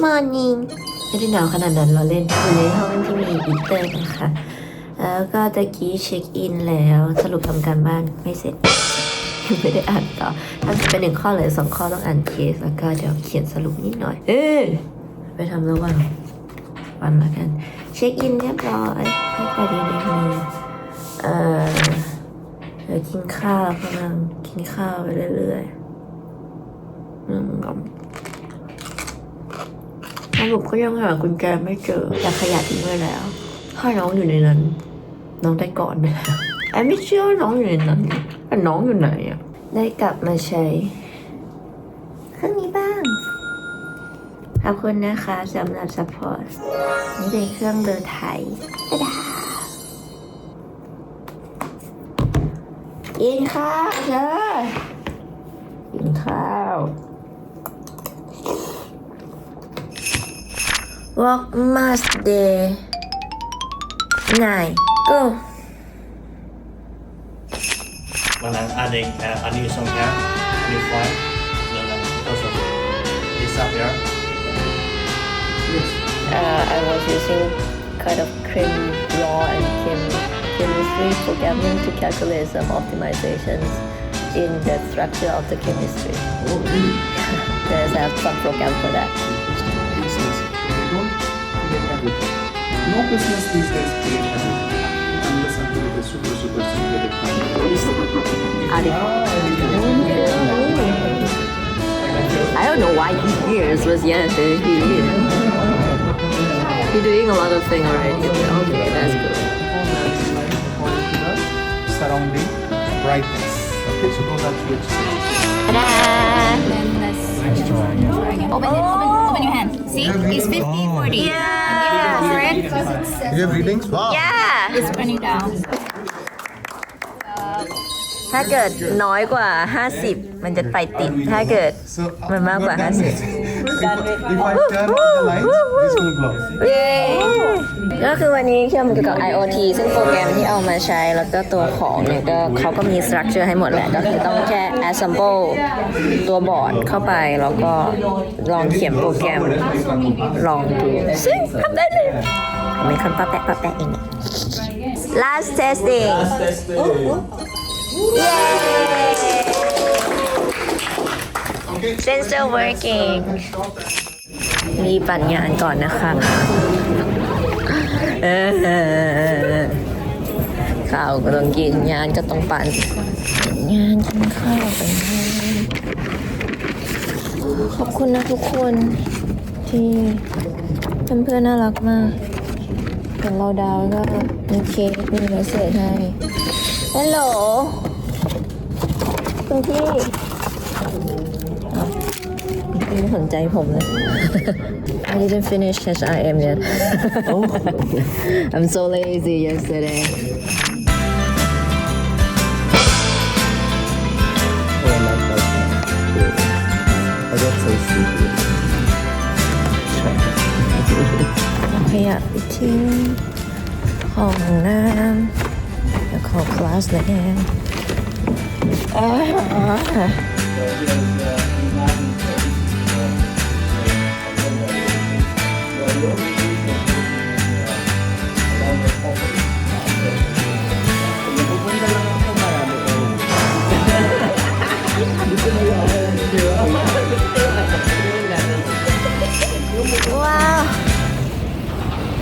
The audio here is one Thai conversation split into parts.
morning ไม่ได้หนาวขนาดนั้นเราเล่นอยู่ในห้องที่มีอีเตอร์นะคะ แล้วก็ตะกี้เช็คอินแล้วสรุปทำการบ้านไม่เสร็จยังไม่ได้อ่านต่อทำเป็นหนึ่งข้อเลยสองข้อต้องอ่านเคสแล้วก็เดี๋ยวเขียนสรุปนิดหน่อย เออไปทำระหว่างวันละกัน เช็คอินเรียบร้อยให้ไปดีในมือเอ่อเดี๋ยวกินข้าวกำลังกินข้าวไปเรื่อยๆอืมส รุปก็ยังหากุญแจไม่เจอแต่ขยะทิ้งไว้แล้ว ถ้าน้องอยู่ในนั้น น้องได้ก่อนไปแล้วไอ้ไม่เชื่อว่าน้องอยู่ในนั้นแต่น้องอยู่ไหนอะได้กลับมาใช้เครื่องนี้บ้าง ขอบคุณนะคะสำหรับ support นี่เป็นเครื่องเดินไทยตะดากินข้าวเชอกินข้าว Walk must day nine go When I'm adding uh, a new song here, new file, then because of this up here, uh, I was using kind of chem law and chem chemistry programming to calculate some optimizations in the structure of the chemistry. Oh, really? There's a some program for that. No business these days pay everything. Unless until it is super, super secret I don't know why he hears, but yes, he is. He's doing a lot of things already. Okay, that's good. Surrounding brightness. Okay, so those are switch. Ta-da! Open it, open, open your hand. See, it's 50, 40. Yeah. Go for it. You have readings? Wow. Yeah! It's running down. ถ้าเกิดน้อยกว่า 50 มันจะไปติด ถ้าเกิด So, uh, My mom you got are done has with it. it. If, if I turn on the lights, this will glow. เย้ก็คือวันนี้เชื่อมเกี่ยวกับ IoT ซึ่งโปรแกรมที่เอามาใช้แล้วก็ตัวของเนี่ยก็เขาก็มี structure ให้หมดแหละ ก็คือต้องแค่ assemble ตัวบอร์ดเข้าไป แล้วก็ลองเขียนโปรแกรมลองดูซึ่งทำได้เลยเป็นคนป้าแปะป้าแปะเอง last testing Yay! Sensor working มีปั่นงานก่อนนะคะเออข้าวก็ต้องกินงานก็ต้องปั่นงานกินข้าวกันขอบคุณนะทุกคนที่เพื่อนๆน่ารักมากเห็นเราดาวก็มีเค้กมีเมสเซจให้ฮัลโหลคุณพี่ ไม่สนใจผมเลย I didn't finish HIM yet. I'm so lazy yesterday. Oh, I like that. I got so sleepy. ขยะไปทิ้งห้องน้ำแล้วเข้าคลาสแล้วอ่า ว้าว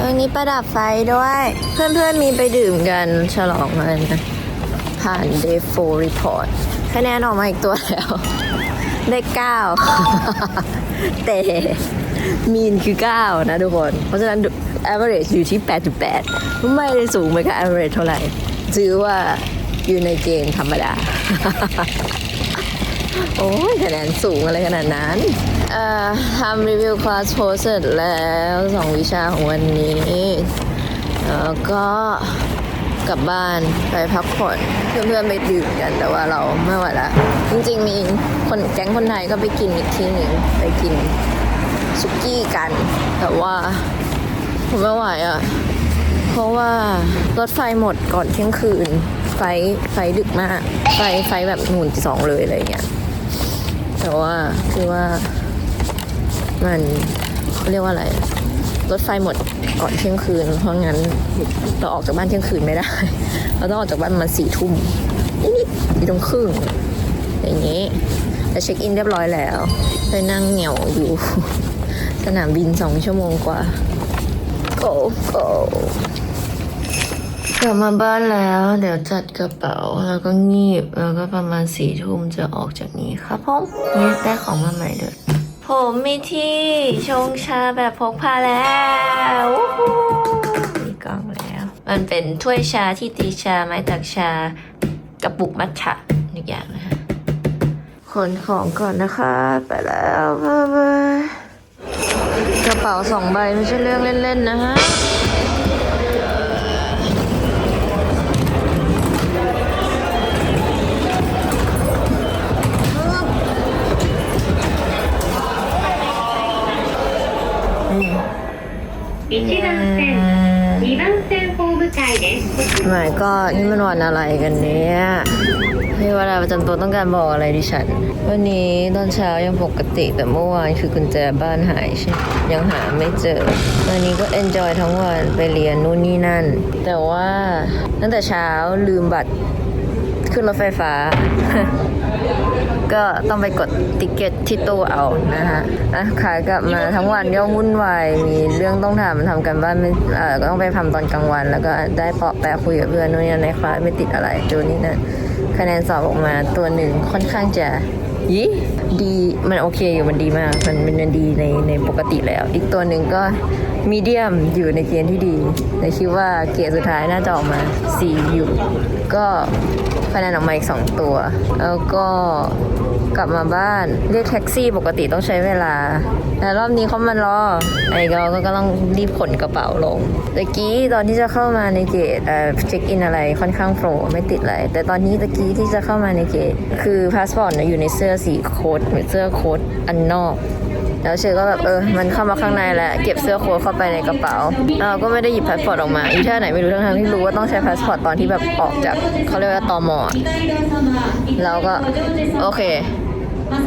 วันนี้ประดับไฟด้วย เพื่อนๆมีไปดื่มกันฉลองกันนะผ่าน Day 4 Report คะแนนออกมาอีกตัวแล้ว ได้ 9 แต่มีนคือ 9 นะทุกคน เพราะฉะนั้น average อยู่ที่ 8.8 ไม่ได้สูงไปกับ average เท่าไหร่ถือว่าอยู่ในเกณฑ์ธรรมดา โอ้ยคะแนนสูงอะไรขนาดนั้น ทำรีวิวคลาสโพสเสร็จแล้วสองวิชาของวันนี้ แล้วก็กลับบ้านไปพักผ่อนเพื่อนๆไปดื่มกันแต่ว่าเราไม่ไหวละจริงๆมีคนแก๊งคนไทยก็ไปกินอีกที่หนึ่งไปกินสุกี้กัน แต่ว่าผมไม่ไหวอะ เพราะว่ารถไฟหมดก่อนเที่ยงคืน ไฟไฟดึกมาก ไฟไฟแบบหมุนสองเลยอะไรเงี้ยแต่ว่าคือว่า มันเขาเรียกว่าอะไร รถไฟหมดก่อนเที่ยงคืน เพราะงั้นเราออกจากบ้านเที่ยงคืนไม่ได้ เราต้องออกจากบ้านมาสี่ทุ่มนิดๆสี่ทุ่มครึ่งอย่างนี้แต่เช็คอินเรียบร้อยแล้ว ไปนั่งเหงียวอยู่ สนามบินสองชั่วโมงกว่า go go กลับมาบ้านแล้ว เดี๋ยวจัดกระเป๋าแล้วก็งีบ แล้วก็ประมาณสี่ทุ่มจะออกจากนี้ครับผมนี่ได้ของมาใหม่เด้อ ผมมีที่ชงชาแบบพกพาแล้วมีกล่องแล้ว มันเป็นถ้วยชาที่ตีชาไม้ตักชากระปุกมัทฉะหนึ่งอย่างนะฮะขนของก่อนนะคะ ไปแล้วบ๊ายบายกระเป๋าสองใบไม่ใช่เรื่องเล่นๆนะฮะ 1番線2番線ホーム会です หมายก็นี่มันวันอะไรกันเนี่ยพี่วราประจำตัวต้องการบอกอะไรดิฉัน วันนี้ตอนเช้ายังปกติแต่เมื่อวานคือกุญแจบ้านหายใช่ ยังหาไม่เจอ วันนี้ก็เอนจอยทั้งวันไปเรียนนู่นนี่นั่น แต่ว่าตั้งแต่เช้าลืมบัตรขึ้นรถไฟฟ้า ก็ต้องไปกดติเกตที่ตู้เอานะฮะอะขากลับมาทั้งวันก็วุ่นวายมีเรื่องต้องทำทำกันบ้านไม่เออก็ต้องไปทำตอนกลางวัน แล้วก็ได้เปาะแปะคุยกับเพื่อนนู่นนี่ในคลาสไม่ติดอะไรดูนี่นั่นคะแนนสอบออกมาตัวหนึ่งค่อนข้างจะยี่ดีมันโอเคอยู่มันดีมาก มันมันดีในในปกติแล้ว อีกตัวหนึ่งก็มีเดียมอยู่ในเกณฑ์ที่ดีแต่คิดว่าเกรดสุดท้ายน่าจะออกมา C อยู่ ก็ คะแนนออกมาอีกสองตัว แล้วก็กลับมาบ้านเรียกแท็กซี่ปกติต้องใช้เวลา แต่รอบนี้เขามารอไอ้เราก็ต้องรีบขนกระเป๋าลงตะกี้ตอนที่จะเข้ามาในเกตเอ่อเช็คอินอะไรค่อนข้างโปรไม่ติดอะไรแต่ตอนนี้ตะกี้ที่จะเข้ามาในเกต คือพาสปอร์ตอยู่ในเสื้อสีโค้ดหรือเสื้อโค้ดอันนอก แล้วเชอก็แบบเออมันเข้ามาข้างในแล้วเก็บเสื้อโค้ทเข้าไปในกระเป๋าเราก็ไม่ได้หยิบพาสปอร์ตออกมาอีท่าไหนไม่รู้ทั้งๆที่รู้ว่าต้องใช้พาสปอร์ตตอนที่แบบออกจากเขาเรียกว่าตอมอะเราก็โอเค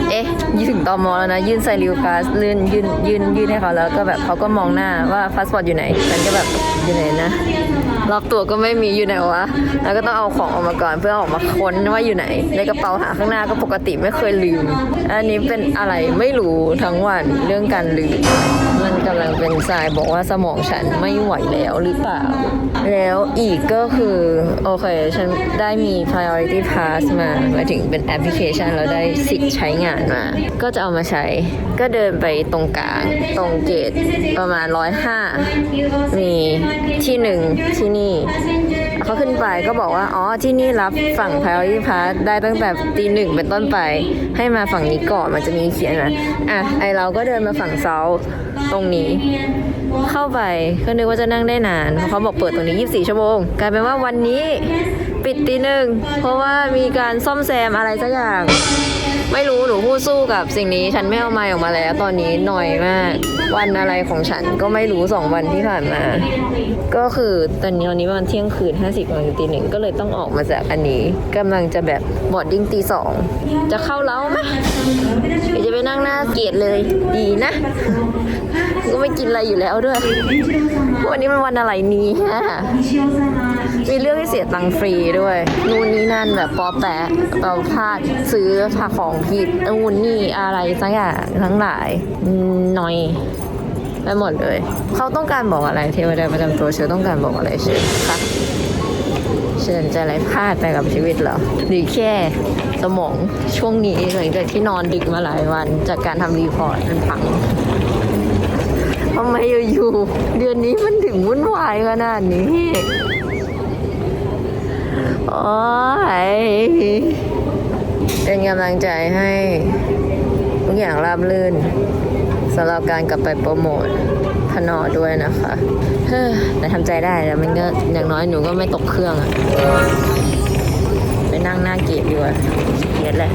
เอ๊ะยืนถึงตมแล้วนะ ยื่นใส่ริวกาสลื่นยื่นยื่นยื่นให้เขาแล้วก็แบบเขาก็มองหน้าว่าพาสปอร์ตอยู่ไหนฉันก็แบบอยู่ไหนนะ รอบตัวก็ไม่มีอยู่ไหนวะ แล้วก็ต้องเอาของออกมาก่อนเพื่อออกมาค้นว่าอยู่ไหน ในกระเป๋าหาข้างหน้าก็ปกติไม่เคยลืม อันนี้เป็นอะไรไม่รู้ทั้งวันเรื่องการลืม กำลังเป็นสายบอกว่าสมองฉันไม่ไหวแล้วหรือเปล่า แล้วอีกก็คือ โอเค ฉันได้มี priority pass มาหมายถึงเป็นแอปพลิเคชันแล้วได้สิทธิ์ใช้งานมา ก็จะเอามาใช้ ก็เดินไปตรงกลาง ตรงเกตประมาณ105มีที่หนึ่งที่นี่เขาขึ้นไปก็บอกว่า อ๋อ ที่นี่รับฝั่ง priority pass ได้ตั้งแต่ตีหนึ่งเป็นต้นไป ให้มาฝั่งนี้ก่อนมันจะมีเขียนนะอะ ไอเราก็เดินมาฝั่งเซา ตรงนี้ เข้าไปก็นึกว่าจะนั่งได้นานเพราะเขาบอกเปิดตรงนี้ 24 ชั่วโมง กลายเป็นว่าวันนี้ ปิดตีหนึ่งเพราะว่ามีการซ่อมแซมอะไรสักอย่าง ไม่รู้หนูพูดสู้กับสิ่งนี้ฉันไม่เอาไมค์ออกมาแล้ว ตอนนี้หน่อยมาก วันอะไรของฉันก็ไม่รู้สองวันที่ผ่านมา ก็คือตอนนี้วันนี้ประมาณเที่ยงคืน 50ประมาณตีหนึ่งก็เลยต้องออกมาจากอันนี้กำลังจะแบบบอดดิ้งตีสองจะเข้าเล้าไหมเดี๋ยวจะไปนั่งหน้าเกตเลยดีนะก็ไม่กินอะไรอยู่แล้วด้วย วันนี้มันวันอะไรนี้ฮะมีเรื่องให้เสียตังค์ฟรีด้วยนู่นนี่นั่นแบบปอแปะเราพลาดซื้อผาของผิดนู่นนี่อะไรสักอย่างทั้งหลายหน่อยไปหมดเลย เขาต้องการบอกอะไรเทวดาประจำตัวเชอต้องการบอกอะไรเชอคะเชิญจะอะไรพลาดไปกับชีวิตเหรอหรือแค่สมองช่วงนี้หลังจากที่นอนดึกมาหลายวัน จากการทำรีพอร์ตมันพังทำไมอยู่ๆเดือนนี้มันถึงวุ่นวายขนาดนี้ โอ้ยเป็นกำลังใจให้ทุกอย่างราบรื่นสำหรับการกลับไปโปรโมทพนอด้วยนะคะเฮ้อแต่ทำใจได้แล้วมันก็อย่างน้อยหนูก็ไม่ตกเครื่องอะไปนั่งหน้าเกียรดีกว่าเกียรแหละ